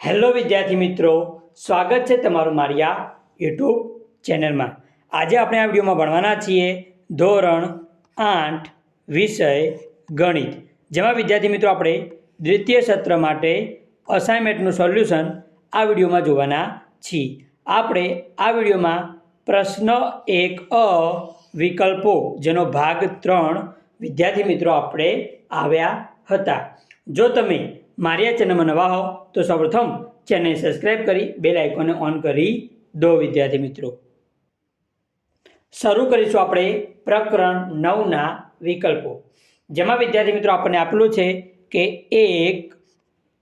Hello વિદ્યાર્થી મિત્રો, સ્વાગત છે તમારું મારી આ યુટ્યુબ ચેનલમાં. આજે આપણે આ વિડીયોમાં ભણવાના છીએ ધોરણ આઠ, વિષય ગણિત. જેમાં વિદ્યાર્થી મિત્રો આપણે દ્વિતીય સત્ર માટે અસાઇનમેન્ટનું સોલ્યુશન આ વિડીયોમાં જોવાના છીએ. આપણે આ વિડીયોમાં પ્રશ્ન એક અ વિકલ્પો, જેનો ભાગ ત્રણ વિદ્યાર્થી મિત્રો આપણે આવ્યા હતા. જો તમે મારી આ ચેનલમાં નવા હો તો સૌપ્રથમ ચેનલ સબસ્ક્રાઈબ કરી બેલ આઇકોનને ઓન કરી દો, વિદ્યાર્થી મિત્રો. શરૂ કરીશું આપણે પ્રકરણ નવના વિકલ્પો. જેમાં વિદ્યાર્થી મિત્રો આપણને આપેલું છે કે એક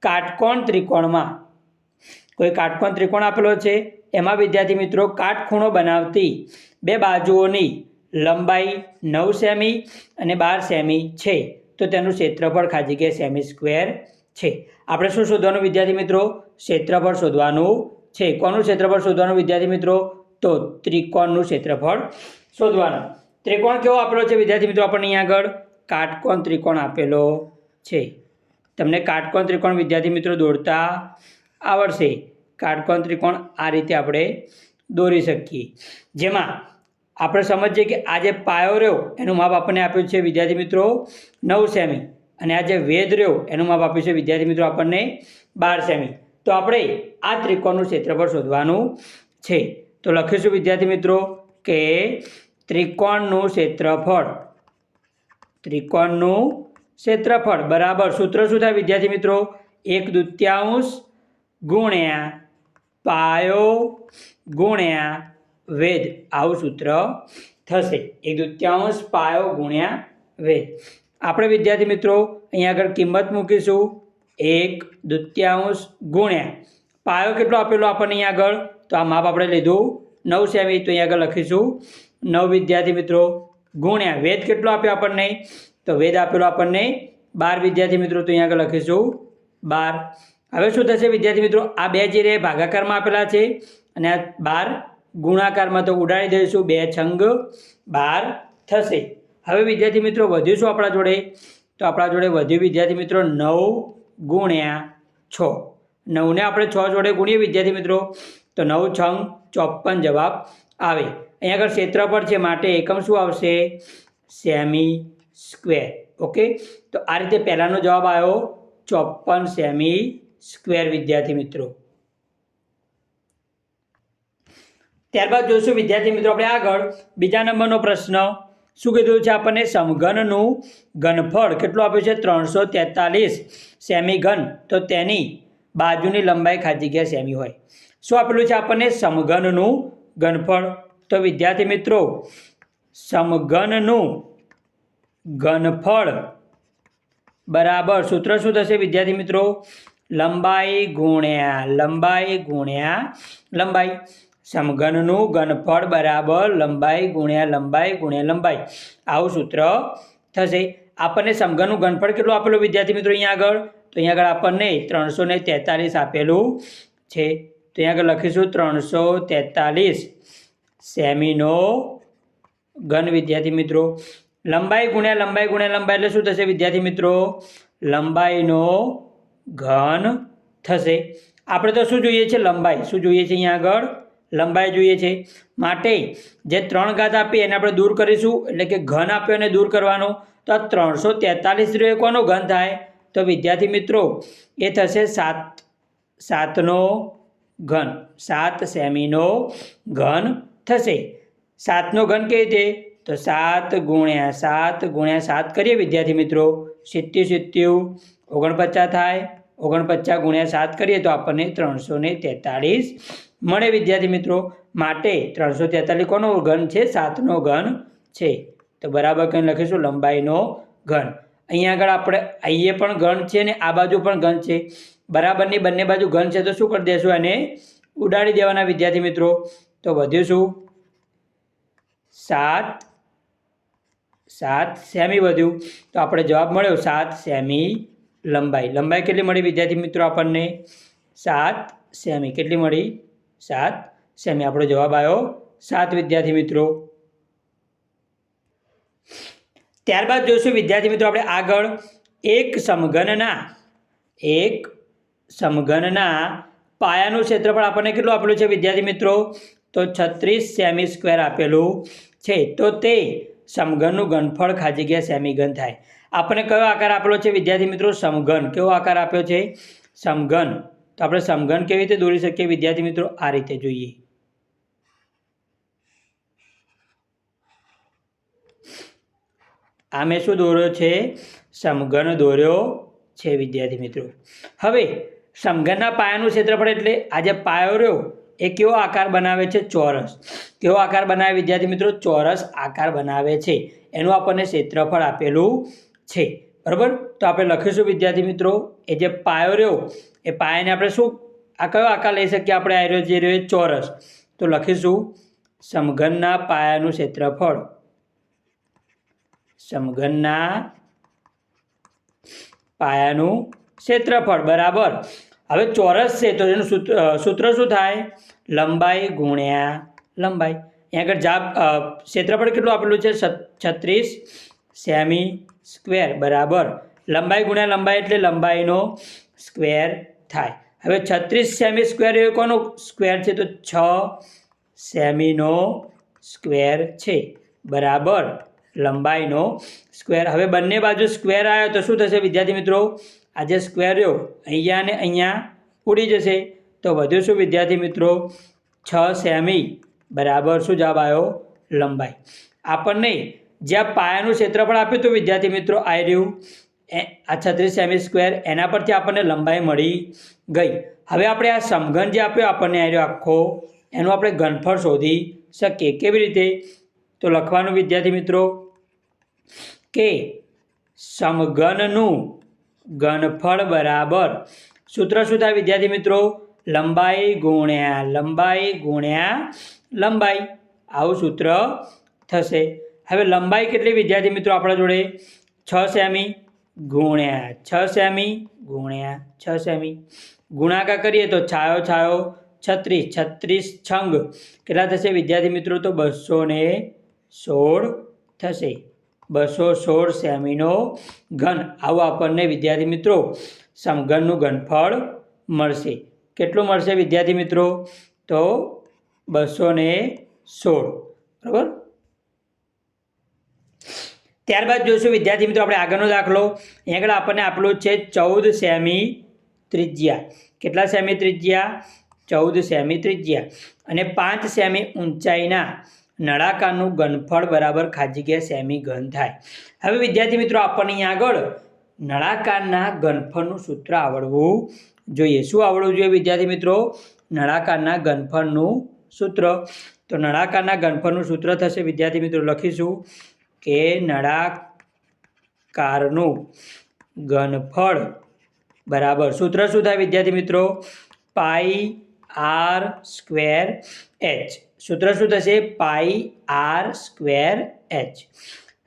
કાટકોણ ત્રિકોણમાં, કોઈ કાટકોણ ત્રિકોણ આપેલો છે? એમાં વિદ્યાર્થી મિત્રો કાટખૂણો બનાવતી બે બાજુઓની લંબાઈ નવ સેમી અને બાર સેમી છે. તો તેનું ક્ષેત્રફળ ખાલી જગ્યા સેમી સ્ક્વેર છે. આપણે શું શોધવાનું, વિદ્યાર્થી મિત્રો? ક્ષેત્રફળ શોધવાનું છે. કોનું ક્ષેત્રફળ શોધવાનું, વિદ્યાર્થી મિત્રો? તો ત્રિકોણનું ક્ષેત્રફળ શોધવાનું. ત્રિકોણ કેવો આપેલો છે, વિદ્યાર્થી મિત્રો? આપણને અહીં આગળ કાટકોણ ત્રિકોણ આપેલો છે. તમને કાટકોણ ત્રિકોણ, વિદ્યાર્થી મિત્રો દોરતા આવડશે. કાટકોણ ત્રિકોણ આ રીતે આપણે દોરી શકીએ. જેમાં આપણે સમજીએ કે આ જે પાયો રહ્યો, એનું માપ આપણને આપ્યું છે, વિદ્યાર્થી મિત્રો, નવ સેમી. અને આ જે વેદ રહ્યો, એનું માપ આપ્યું છે વિદ્યાર્થી મિત્રો આપણને બાર સેમી. તો આપણે આ ત્રિકોણનું ક્ષેત્રફળ શોધવાનું છે. તો લખીશું વિદ્યાર્થી મિત્રો કે ત્રિકોણનું ક્ષેત્રફળ ત્રિકોણનું ક્ષેત્રફળ બરાબર સૂત્ર શું થાય વિદ્યાર્થી મિત્રો? એક દૂત્યાંશ ગુણ્યા પાયો ગુણ્યા વેદ આવું સૂત્ર થશે. એક દૂત્યાંશ પાયો ગુણ્યા વેદ આપણે વિદ્યાર્થી મિત્રો, અહીંયા આગળ કિંમત મૂકીશું. એક દૂત્યાંશ ગુણ્યા. પાયો કેટલો આપેલો આપણને અહીંયા આગળ? તો આ માપ આપણે લીધું. નવ સેમી તો અહીંયા આગળ લખીશું. નવ વિદ્યાર્થી મિત્રો, ગુણ્યા. વેદ કેટલો આપ્યો આપણને? તો વેદ આપેલો આપણને બાર વિદ્યાર્થી મિત્રો તો અહીંયા આગળ લખીશું. બાર. હવે શું થશે વિદ્યાર્થી મિત્રો? આ બે જે રે ભાગાકારમાં આપેલા છે અને આ બાર ગુણાકારમાં તો ઉડાડી દઈશું. બે છંગ બાર થશે. હવે વિદ્યાર્થી મિત્રો, વધ્યું શું આપણા જોડે? તો આપણા જોડે વધ્યું વિદ્યાર્થી મિત્રો, નવ ગુણ્યા છ. નવને આપણે છ જોડે ગુણીએ વિદ્યાર્થી મિત્રો. તો નવ છ ચોપન જવાબ આવે. અહીંયા આગળ ક્ષેત્રફળ છે માટે એકમ શું આવશે? Semi square. ઓકે? તો આ રીતે પહેલાંનો જવાબ આવ્યો, ચોપન સેમી સ્ક્વેર વિદ્યાર્થી મિત્રો. ત્યારબાદ જોઈશું વિદ્યાર્થી મિત્રો આપણે આગળ બીજા નંબરનો પ્રશ્ન. શું કીધું છે આપણને? સમઘનનું ઘનફળ કેટલું આપ્યું છે? ત્રણસો તેતાલીસ સેમી ઘન તો તેની બાજુની લંબાઈ ખાલી જગ્યા સેમી હોય. શું આપેલું છે આપણને? સમઘનનું ઘનફળ. તો વિદ્યાર્થી મિત્રો, સમઘનનું ઘનફળ બરાબર સૂત્ર શું થશે વિદ્યાર્થી મિત્રો? લંબાઈ ગુણ્યા લંબાઈ ગુણ્યા, લંબાઈ સમઘનનું ઘનફળ બરાબર લંબાઈ ગુણ્યા લંબાઈ ગુણ્યા લંબાઈ. આવું સૂત્ર થશે. આપણને સમઘનનું ઘનફળ કેટલું આપેલું વિદ્યાર્થી મિત્રો અહીંયા આગળ? તો અહીંયા આગળ આપણને ત્રણસો ને તેતાલીસ આપેલું છે. તો અહીંયા આગળ લખીશું ત્રણસો તેતાલીસ. સેમીનો ઘન વિદ્યાર્થી મિત્રો. લંબાઈ ગુણ્યા લંબાઈ ગુણ્યા લંબાઈ એટલે શું થશે વિદ્યાર્થી મિત્રો? લંબાઈનો ઘન થશે. આપણે તો શું જોઈએ છે? લંબાઈ. શું જોઈએ છે અહીંયા આગળ? લંબાઈ જોઈએ છે. માટે જે ત્રણ ઘાત આપી એને આપણે દૂર કરીશું, એટલે કે ઘન આપ્યો એને દૂર કરવાનો. તો આ ત્રણસો તેતાલીસ રહ્યો કોનો ઘન થાય? તો વિદ્યાર્થી મિત્રો, એ થશે સાત, સાતનો ઘન, સાત સેમીનો ઘન થશે. સાતનો ઘન કેવી રીતે? તો સાત ગુણ્યા સાત ગુણ્યા સાત કરીએ વિદ્યાર્થી મિત્રો. સિત્યુ સિત્યુ ઓગણપચાસ થાય. ઓગણપચાસ ગુણ્યા સાત કરીએ તો આપણને ત્રણસો તેતાળીસ મળે, વિદ્યાર્થી મિત્રો. માટે ત્રણસો તેતાલીસ કોનો ઘન છે? સાતનો ઘન છે. તો બરાબર કંઈ લખીશું? લંબાઈનો ઘન. અહીંયા આગળ આપણે, અહીંયા પણ ઘન છે ને આ બાજુ પણ ઘન છે. બરાબરની બંને બાજુ ઘન છે તો શું કરી દેશું એને? ઉડાડી દેવાના, વિદ્યાર્થી મિત્રો. તો વધ્યું શું? સાત. સાત સેમી વધ્યું. તો આપણે જવાબ મળ્યો સાત સેમી લંબાઈ. લંબાઈ કેટલી મળી વિદ્યાર્થી મિત્રો આપણને? સાત સેમી. કેટલી મળી? સાત. સેમી આપણો જવાબ આવ્યો. સાત વિદ્યાર્થી મિત્રો. ત્યારબાદ જોઈશું વિદ્યાર્થી મિત્રો આપણે આગળ. એક સમઘનના એક સમઘનના પાયાનું ક્ષેત્રફળ આપણને કેટલું આપેલું છે વિદ્યાર્થી મિત્રો? તો છત્રીસ સેમી સ્ક્વેર આપેલું છે. તો તે સમઘનનું ઘનફળ ખાલી જગ્યા સેમી થાય. આપણને કયો આકાર આપેલો છે વિદ્યાર્થી મિત્રો? સમઘન. કેવો આકાર આપ્યો છે? સમઘન. તો આપણે સમઘન કેવી રીતે દોરી શકીએ? વિદ્યાર્થી મિત્રો, આ રીતે જોઈએ. આ મેં શું દોર્યો છે? સમઘન દોર્યો છે, વિદ્યાર્થી મિત્રો. હવે, સમઘનના પાયાનું ક્ષેત્રફળ એટલે આ જે પાયો રહ્યો, એ કેવો આકાર બનાવે છે? ચોરસ. કેવો આકાર બનાવે? વિદ્યાર્થી મિત્રો, ચોરસ આકાર બનાવે છે. એનું આપણને ક્ષેત્રફળ આપેલું છે. બરાબર? તો આપણે લખીશું, વિદ્યાર્થી મિત્રો, એ જે પાયો રહ્યો, એ પાયાને આપણે શું, આ કયો આકાર લઈ શકીએ આપણે? આ રહ્યો, જે રહ્યો ચોરસ. તો લખીશું, સમઘનના પાયાનું ક્ષેત્રફળ. સમઘનના પાયાનું ક્ષેત્રફળ, બરાબર? હવે ચોરસ છે, તો એનું સૂત્ર સૂત્ર શું થાય? લંબાઈ ગુણ્યા લંબાઈ. અહીં આગળ જાપ ક્ષેત્રફળ કેટલું આપેલું છે, છત્રીસ સેમી સ્ક્વેર, બરાબર? લંબાઈ ગુણ્યા લંબાઈ એટલે લંબાઈનો સ્ક્વેર થાય. હવે છત્રીસ સેમી સ્ક્વેર એ કોનો સ્ક્વેર છે? તો છ સેમીનો સ્ક્વેર છે. બરાબર? લંબાઈનો સ્ક્વેર. હવે બંને બાજુ સ્ક્વેર આવ્યો તો શું થશે વિદ્યાર્થી મિત્રો? આ જે સ્ક્વેર રહ્યો. અહીંયા ને અહીંયા ઉડી જશે. તો વધુ શું વિદ્યાર્થી મિત્રો? છ સેમી. બરાબર? શું જવાબ આવ્યો? લંબાઈ. આપણને જ્યાં પાયાનું ક્ષેત્રફળ આપ્યું હતું, વિદ્યાર્થી મિત્રો આ રહ્યું. આ છત્રીસ સેમી સ્ક્વેર, એના પરથી આપણને લંબાઈ મળી ગઈ. હવે આપણે આ સમઘન જે આપ્યો, આપણને આ આખો, એનું આપણે ઘનફળ શોધી શકીએ. કેવી રીતે? તો લખવાનું, વિદ્યાર્થી મિત્રો, કે સમઘનનું ઘનફળ બરાબર સૂત્ર શું થાય, વિદ્યાર્થી મિત્રો? લંબાઈ ગુણ્યા લંબાઈ ગુણ્યા લંબાઈ. આવું સૂત્ર થશે. હવે લંબાઈ કેટલી વિદ્યાર્થી મિત્રો આપણા જોડે? છ સેમી ગુણ્યા, છ સેમી ગુણ્યા, છ સેમી. ગુણાકાર કરીએ તો છાયો છાયો, છત્રીસ છત્રીસ છંગ. કેટલા થશે વિદ્યાર્થી મિત્રો તો બસો ને સોળ થશે. બસો સોળ સેમીનો ઘન. આવું આપણને વિદ્યાર્થી મિત્રો સમઘનનું ઘનફળ મળશે. કેટલું મળશે વિદ્યાર્થી મિત્રો? તો બસો સોળ. બરાબર? ત્યારબાદ જોઈશું વિદ્યાર્થી મિત્રો, આપણે આગળનો દાખલો. અહીંયા આગળ આપણને આપેલું છે ચૌદ સેમી ત્રિજ્યા. કેટલા સેમી ત્રિજ્યા? ચૌદ સેમી ત્રિજ્યા. અને પાંચ સેમી ઊંચાઈના નળાકારનું ઘનફળ બરાબર ખાલી જગ્યા સેમી ઘન થાય. હવે વિદ્યાર્થી મિત્રો, આપણને અહીંયા આગળ નળાકારના ઘનફળનું સૂત્ર આવડવું જોઈએ. શું આવડવું જોઈએ વિદ્યાર્થી મિત્રો? નળાકારના ઘનફળનું સૂત્ર. તો નળાકારના ઘનફળનું સૂત્ર થશે વિદ્યાર્થી મિત્રો, લખીશું. કે નળાકારનું ઘનફળ બરાબર સૂત્ર શું થાય વિદ્યાર્થી મિત્રો? Pi R square H. સૂત્ર શું થશે? Pi R square H.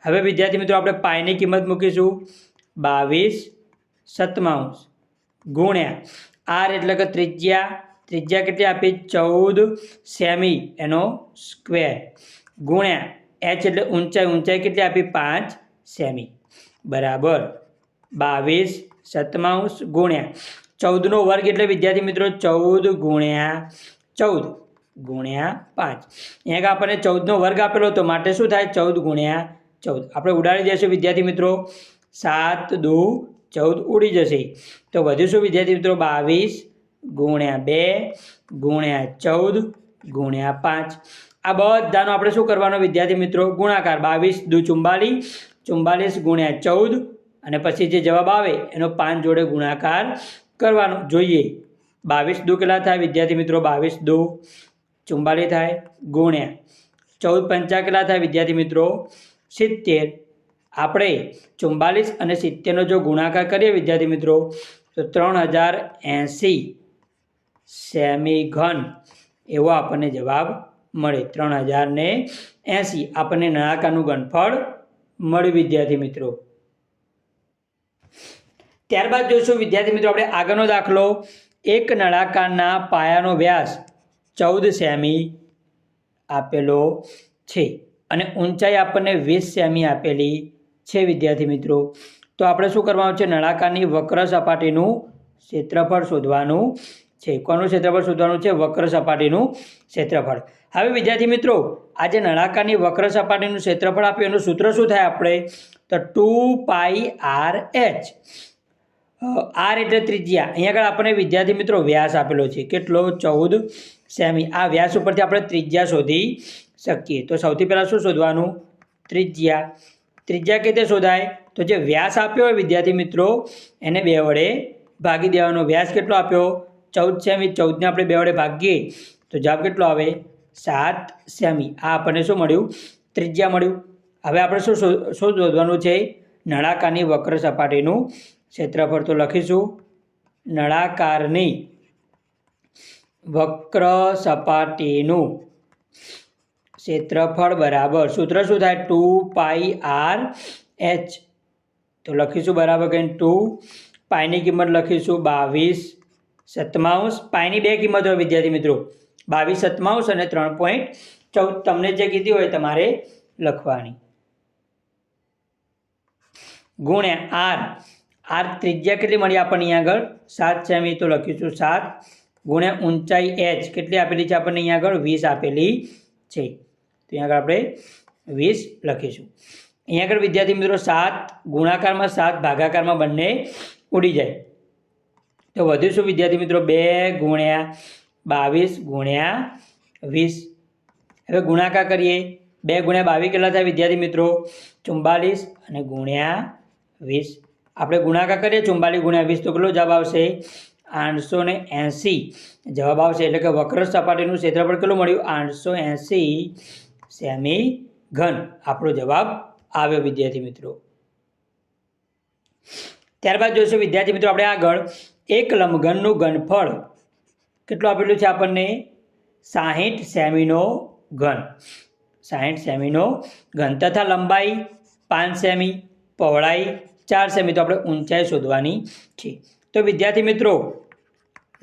હવે વિદ્યાર્થી મિત્રો આપણે પાઈની કિંમત મૂકીશું. બાવીસ સત્તાવન ગુણ્યા આર એટલે કે ત્રિજ્યા. ત્રિજ્યા કેટલી આપી? ચૌદ સેમી એનો સ્ક્વેર. ગુણ્યા એચ એટલે ઊંચાઈ ઊંચાઈ કેટલી આપી? પાંચ સેમી. બરાબર. બાવીસ સત્તાવન ગુણ્યા. ચૌદનો વર્ગ એટલે વિદ્યાર્થી મિત્રો ચૌદ ગુણ્યા ચૌદ. ગુણ્યા પાંચ. અહીંયા આપણને ચૌદનો વર્ગ આપેલો હતો માટે શું થાય? ચૌદ ગુણ્યા ચૌદ. આપણે ઉડાડી દઈશું વિદ્યાર્થી મિત્રો. સાત દુ ચૌદ ઉડી જશે. તો વધુ શું વિદ્યાર્થી મિત્રો બાવીસ ગુણ્યા બે ગુણ્યા ચૌદ ગુણ્યા પાંચ. આ બધાનો આપણે શું કરવાનો? વિદ્યાર્થી મિત્રો, ગુણાકાર બાવીસ, દુ ચુમ્બાલીસ ચુમ્બાલીસ ગુણ્યા ચૌદ. અને પછી જે જવાબ આવે, એનો પાંચ જોડે ગુણાકાર કરવાનો. જોઈએ. બાવીસ દુ કેટલા થાય? વિદ્યાર્થી મિત્રો, બાવીસ દુ. ચુમ્બાલીસ થાય, ગુણ્યા ચૌદ પંચા કેટલા થાય? વિદ્યાર્થી મિત્રો, સિત્તેર. આપણે ચુમ્બાલીસ અને સિત્તેરનો જો ગુણાકાર કરીએ વિદ્યાર્થી મિત્રો, તો ત્રણ હજાર એંસી સેમી ઘન. એવો આપણને જવાબ મળે. ત્રણ હજાર ને એંસી. આપણને નાણાકાનું ગણફળ મળ્યું, વિદ્યાર્થી મિત્રો. ત્યારબાદ જોઈશું વિદ્યાર્થી મિત્રો, આપણે આગળનો દાખલો. એક નળાકારના પાયાનો વ્યાસ ચૌદ સેમી આપેલો છે અને ઊંચાઈ આપણને વીસ સેમી આપેલી છે, વિદ્યાર્થી મિત્રો. તો આપણે શું કરવાનું છે? નળાકારની વક્ર સપાટીનું ક્ષેત્રફળ શોધવાનું છે. કોનું ક્ષેત્રફળ શોધવાનું છે? વક્ર સપાટીનું ક્ષેત્રફળ. હવે વિદ્યાર્થી મિત્રો આ જે નળાકારની વક્ર સપાટીનું ક્ષેત્રફળ આપ્યું. એનું સૂત્ર શું થાય આપણે? તો two pi R H. R એટલે ત્રિજ્યા. અહીંયા આગળ આપણને વિદ્યાર્થી મિત્રો વ્યાસ આપેલો છે. કેટલો? ચૌદ સેમી. આ વ્યાસ ઉપરથી આપણે ત્રિજ્યા શોધી શકીએ. તો સૌથી પહેલાં શું શોધવાનું? ત્રિજ્યા. ત્રિજ્યા રીતે શોધાય? તો જે વ્યાસ આપ્યો હોય વિદ્યાર્થી મિત્રો, એને બે વડે ભાગી દેવાનો. વ્યાસ કેટલો આપ્યો? ચૌદ સેમી, ચૌદને આપણે બે વડે ભાગીએ, તો જવાબ કેટલો આવે? સાત સેમી. આ આપણને શું મળ્યું? ત્રિજ્યા મળ્યું. હવે આપણે શું શો- શોધવાનું છે? નળાકારની વક્ર સપાટીનું ક્ષેત્રફળ તો લખીશું. નળાકારની વક્ર સપાટીનું ક્ષેત્રફળ બરાબર સૂત્ર શું થાય? Two pi R H. તો લખીશું બરાબર કંઈ? ટુ પાઈની કિંમત લખીશું બાવીસ સત્તાવંશ પાયની બે કિંમત હોય, વિદ્યાર્થી મિત્રો. બાવીસ સત્તાવંશ અને ત્રણ પોઈન્ટ ચૌદ. તમને જે કીધી હોય તમારે લખવાની. ગુણ્યા આર. આર ત્રિજ્યા કેટલી મળી આપણને અહીંયા આગળ? સાત સેમી તો લખીશું સાત. ગુણ્યા ઊંચાઈ એચ. કેટલી આપેલી છે આપણને અહીંયા આગળ? વીસ આપેલી છે. તો અહીંયા આગળ આપણે વીસ લખીશું. અહીંયા આગળ વિદ્યાર્થી મિત્રો સાત. ગુણાકારમાં સાત, ભાગાકારમાં બંને ઉડી જાય. તો વધુ શું વિદ્યાર્થી મિત્રો? બે ગુણ્યા બાવીસ ગુણ્યા વીસ. હવે ગુણાકાર કરીએ. બે ગુણ્યા બાવીસ કેટલા થાય વિદ્યાર્થી મિત્રો? ચુમ્બાલીસ અને ગુણ્યા વીસ. આપણે ગુણાકાર કરીએ ચુમ્બાલીસ ગુણ્યા વીસ તો કેટલો જવાબ આવશે? આઠસો ને એંસી. જવાબ આવશે એટલે કે વક્ર સપાટીનું ક્ષેત્રફળ કેટલું મળ્યું? આઠસો એંસી સેમી ઘન આપણો જવાબ આવ્યો વિદ્યાર્થી મિત્રો. ત્યારબાદ જોઈશું વિદ્યાર્થી મિત્રો આપણે આગળ. એક લંબઘનનું ઘનફળ. કેટલું આપેલું છે આપણને? સાહીઠ સેમીનો ઘન. સાહીઠ સેમીનો ઘન તથા લંબાઈ પાંચ સેમી, પહોળાઈ ચાર સેમી. તો આપણે ઊંચાઈ શોધવાની છે. તો વિદ્યાર્થી મિત્રો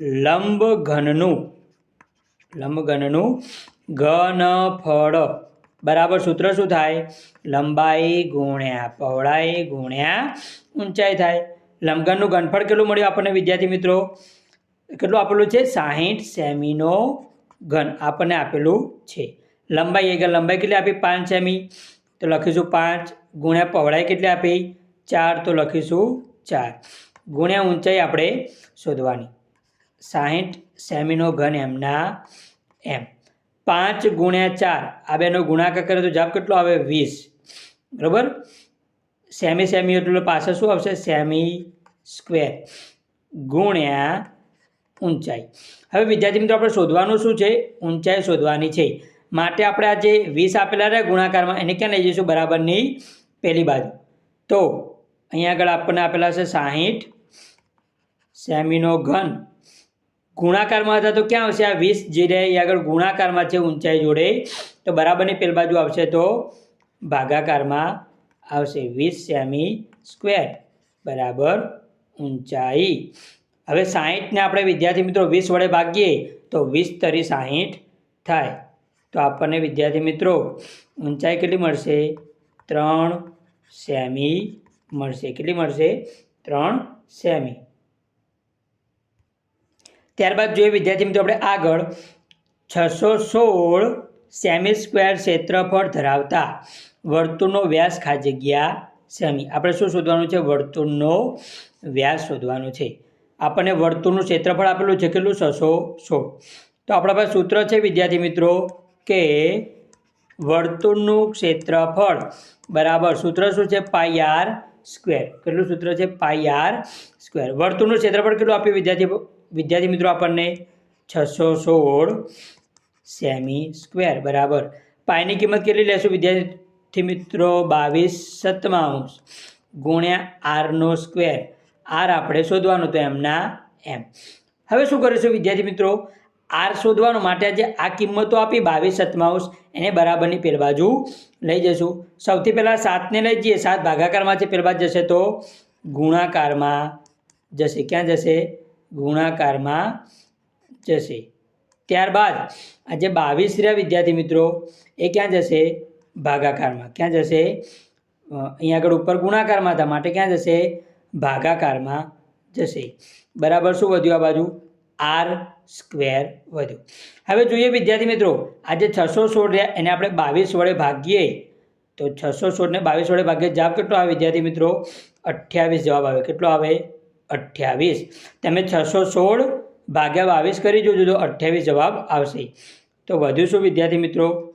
લંબઘનનું લંબઘનનું ઘનફળ. બરાબર સૂત્ર શું થાય? લંબાઈ ગુણ્યા પહોળાઈ ગુણ્યા ઊંચાઈ થાય. લંબઘનનું ઘનફળ કેટલું મળ્યું આપણને, વિદ્યાર્થી મિત્રો? કેટલું આપેલું છે? સાહીઠ સેમીનો ઘન આપણને આપેલું છે. લંબાઈ એક લંબાઈ કેટલી આપી? પાંચ સેમી. તો લખીશું પાંચ. ગુણ્યા પહોળાઈ કેટલી આપી? ચાર. તો લખીશું ચાર. ગુણ્યા ઊંચાઈ આપણે શોધવાની. સાહીઠ સેમીનો ઘન એમના એમ. પાંચ ગુણ્યા ચાર. આ બેનો ગુણાકાર કરે તો જવાબ કેટલો આવે? વીસ. બરાબર? સેમી સેમી એટલે પાછળ શું આવશે? સેમી સ્ક્વેર ગુણ્યા ઊંચાઈ. હવે વિદ્યાર્થી મિત્રો, આપણે શોધવાનું શું છે? ઊંચાઈ શોધવાની છે. માટે આપણે આ જે વીસ આપેલા રહ્યા ગુણાકારમાં. એને ક્યાં લઈ જઈશું? બરાબરની પહેલી બાજુ. તો અહીંયા આગળ આપણને આપેલા છે સાહીઠ સેમીનો ઘન. ગુણાકારમાં હતા તો ક્યાં આવશે? આ વીસ જે રહે એ આગળ ગુણાકારમાં છે ઊંચાઈ જોડે. તો બરાબરની પેલી બાજુ આવશે તો ભાગાકારમાં આવશે વીસ સેમી સ્ક્વેર, બરાબર? ઊંચાઈ. હવે સાહીઠને આપણે વિદ્યાર્થી મિત્રો વીસ વડે ભાગીએ તો વીસ તરી સાહીઠ થાય. તો આપણને વિદ્યાર્થી મિત્રો ઊંચાઈ કેટલી મળશે? ત્રણ સેમી મળશે. કેટલી મળશે? ત્રણ સેમી. ત્યારબાદ જોઈએ વિદ્યાર્થી મિત્રો આપણે આગળ છસો સોળ સેમી સ્ક્વેર ક્ષેત્રફળ ધરાવતા. વર્તુળનો વ્યાસ ખા જગ્યા સેમી. આપણે શું શોધવાનું છે? વર્તુળનો વ્યાસ શોધવાનો છે. આપણને વર્તુળનું ક્ષેત્રફળ આપેલું છે કેટલું? છસો સોળ તો આપણા પાસે સૂત્ર છે, વિદ્યાર્થી મિત્રો, કે વર્તુળનું ક્ષેત્રફળ બરાબર સૂત્ર શું છે? Pi R square. કેટલું સૂત્ર છે? Pi R square. વર્તુળનું ક્ષેત્રફળ કેટલું આપ્યું વિદ્યાર્થી વિદ્યાર્થી મિત્રો આપણને? છસો સોળ સેમી સ્ક્વેર. બરાબર. પાઈની કિંમત કેટલી લેશું વિદ્યાર્થી મિત્રો બાવીસ સત્તાવંશ ગુણ્યા આરનો સ્ક્વેર. આર આપણે શોધવાનું તો એમના એમ. હવે શું કરીશું વિદ્યાર્થી મિત્રો? આર શોધવાનું માટે જે આ કિંમતો આપી બાવીસ સત્તાવંશ એને બરાબરની પેલ બાજુ લઈ જઈશું. સૌથી પહેલાં સાતને લઈ જઈએ. સાત ભાગાકારમાં છે પેલ બાજુ જશે તો ગુણાકારમાં જશે. ક્યાં જશે? ગુણાકારમાં જશે. ત્યારબાદ આ જે બાવીસ રહ્યા વિદ્યાર્થી મિત્રો, એ ક્યાં જશે? ભાગાકારમાં. ક્યાં જશે? અહીંયા આગળ ઉપર ગુણાકારમાં હતા. માટે ક્યાં જશે? ભાગાકારમાં જશે. બરાબર શું વધ્યું આ બાજુ? આર સ્ક્વેર વધ્યું. હવે જોઈએ વિદ્યાર્થી મિત્રો, આજે છસો સોળ રહ્યા, એને આપણે બાવીસ વડે ભાગીએ. તો છસો સોળને બાવીસ વડે ભાગીએ. જવાબ કેટલો આવે વિદ્યાર્થી મિત્રો? અઠ્યાવીસ જવાબ આવે. કેટલો આવે? અઠ્યાવીસ. તમે છસો સોળ ભાગ્યા બાવીસ કરી જોજો તો અઠ્યાવીસ જવાબ આવશે. તો વધુ શું વિદ્યાર્થી મિત્રો?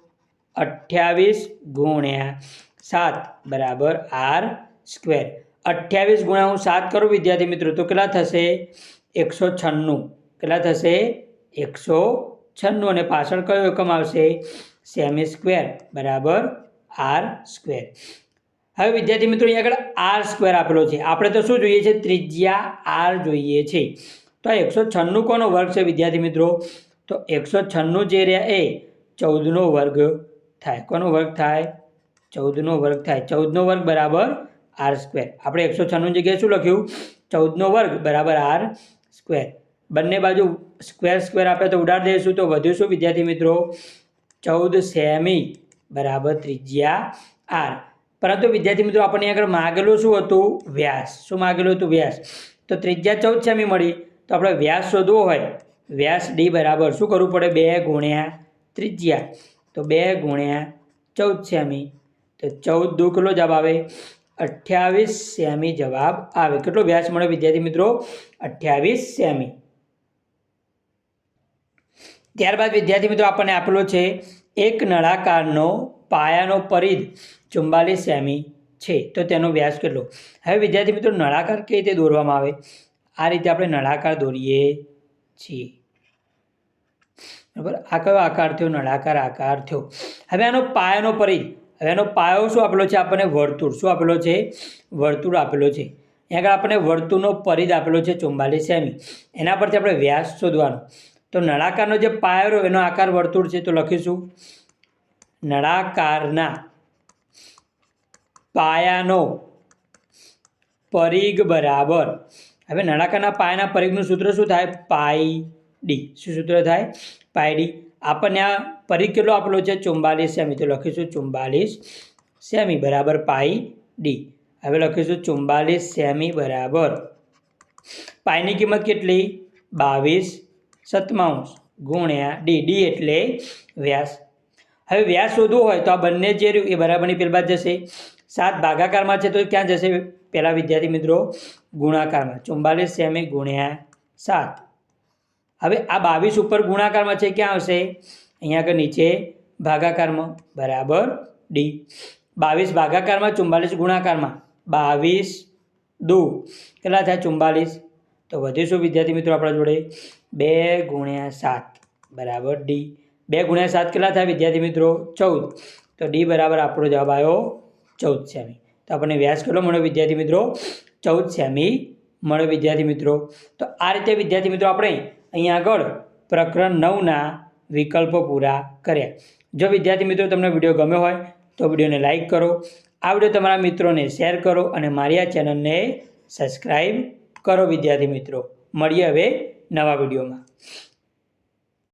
અઠ્યાવીસ ગુણ્યા સાત બરાબર આર સ્ક્વેર. અઠ્યાવીસ ગુણ્યા હું સાત કરું, વિદ્યાર્થી મિત્રો, તો કેટલા થશે? એકસો છન્નું. કેટલા થશે? એકસો છન્નું. અને પાછળ કયો એકમ આવશે? Semi square. બરાબર આર સ્ક્વેર. હવે વિદ્યાર્થી મિત્રો, અહીંયા આગળ આર સ્ક્વેર આપેલો છે. આપણે તો શું જોઈએ છે? ત્રિજ્યા આર જોઈએ છે. તો એકસો છન્નું કોનો વર્ગ છે, વિદ્યાર્થી મિત્રો? તો એકસો છન્નું જે રહ્યા એ ચૌદનો વર્ગ થાય. કોનો વર્ગ થાય? ચૌદનો વર્ગ થાય. ચૌદનો વર્ગ બરાબર આર સ્ક્વેર. આપણે એકસો છન્નું જગ્યાએ શું લખ્યું? ચૌદનો વર્ગ બરાબર આર સ્ક્વેર. બંને બાજુ સ્ક્વેર સ્ક્વેર આપણે તો ઉડાડી દઈશું. તો વધુ શું વિદ્યાર્થી મિત્રો? ચૌદ સેમી બરાબર ત્રિજ્યા આર. પરંતુ વિદ્યાર્થી મિત્રો, આપણને આગળ માગેલું શું હતું? વ્યાસ. શું માગેલું હતું? વ્યાસ. તો ત્રિજ્યા ચૌદ સેમી મળી. તો આપણે વ્યાસ શોધવો હોય. વ્યાસ ડી બરાબર. શું કરવું પડે? બે ગુણ્યા ત્રિજ્યા. તો બે ગુણ્યા ચૌદ સેમી. તો ચૌદ દુ કેટલો જવાબ આવે? અઠ્યાવીસ સેમી જવાબ આવે. કેટલો વ્યાસ મળે વિદ્યાર્થી મિત્રો? અઠ્યાવીસ સેમી. ત્યારબાદ વિદ્યાર્થી મિત્રો આપણને આપેલો છે, એક નળાકારનો પાયાનો પરિધ ચુમ્બાલીસ સેમી છે. તો તેનો વ્યાસ કેટલો? હવે વિદ્યાર્થી મિત્રો નળાકાર કઈ રીતે દોરવામાં આવે? આ રીતે આપણે નળાકાર દોરીએ છીએ. બરાબર? આ કયો આકાર થયો? નળાકાર આકાર થયો. હવે આનો પાયાનો પરી હવે એનો પાયો શું આપેલો છે? આપણને વર્તુળ. શું આપેલો છે? વર્તુળ આપેલો છે. અહીંયા આગળ આપણને વર્તુળનો પરિધ આપેલો છે ચુમ્બાલીસ સેમી. એના પરથી આપણે વ્યાસ શોધવાનો. તો નળાકારનો જે પાયો રહ્યો, એનો આકાર વર્તુળ છે. તો લખીશું. નળાકારના પાયાનો પરિઘ બરાબર. હવે નળાકારના પાયાના પરિઘનું સૂત્ર શું થાય? Pi D. શું સૂત્ર થાય? પાઈ ડી આપણને આ પરી કેટલો આપેલો છે? ચુમ્બાલીસ સેમી. તો લખીશું ચુમ્બાલીસ સેમી બરાબર પાઈ ડી હવે લખીશું ચુમ્બાલીસ સેમી બરાબર. પાઈની કિંમત કેટલી? બાવીસ સત્તાવન ગુણ્યા ડી. ડી એટલે વ્યાસ. હવે વ્યાસ શોધવું હોય તો આ બંને જે રહ્યું એ બરાબરની પહેલાં જશે. સાત ભાગાકારમાં છે તો ક્યાં જશે? પહેલાં વિદ્યાર્થી મિત્રો, ગુણાકારમાં. ચુમ્બાલીસ સેમી ગુણ્યા સાત. હવે આ બાવીસ ઉપર ગુણાકારમાં છે, ક્યાં આવશે? અહીંયા આગળ નીચે ભાગાકારમાં, બરાબર? ડી બાવીસ ભાગાકારમાં ચુમ્બાલીસ ગુણાકારમાં. બાવીસ દુ. કેટલા થાય? ચુમ્બાલીસ તો વધીશું વિદ્યાર્થી મિત્રો આપણા જોડે. બે ગુણ્યા સાત. બરાબર? ડી બે ગુણ્યા સાત કેટલા થાય વિદ્યાર્થી મિત્રો? ચૌદ. તો ડી બરાબર આપણો જવાબ આવ્યો ચૌદ સેમી. તો આપણને વ્યાસ કેટલો મળ્યો વિદ્યાર્થી મિત્રો? ચૌદ સેમી મળ્યો વિદ્યાર્થી મિત્રો. તો આ રીતે વિદ્યાર્થી મિત્રો આપણે અહીંયા આગળ પ્રકરણ નવના વિકલ્પો પૂરા કર્યા. જો વિદ્યાર્થી મિત્રો તમને વીડિયો ગમ્યો હોય તો વિડીયોને લાઇક કરો. આ વીડિયો તમારા મિત્રોને શેર કરો અને મારી આ ચેનલને સબસ્ક્રાઈબ કરો વિદ્યાર્થી મિત્રો. મળીએ હવે નવા વિડીયોમાં.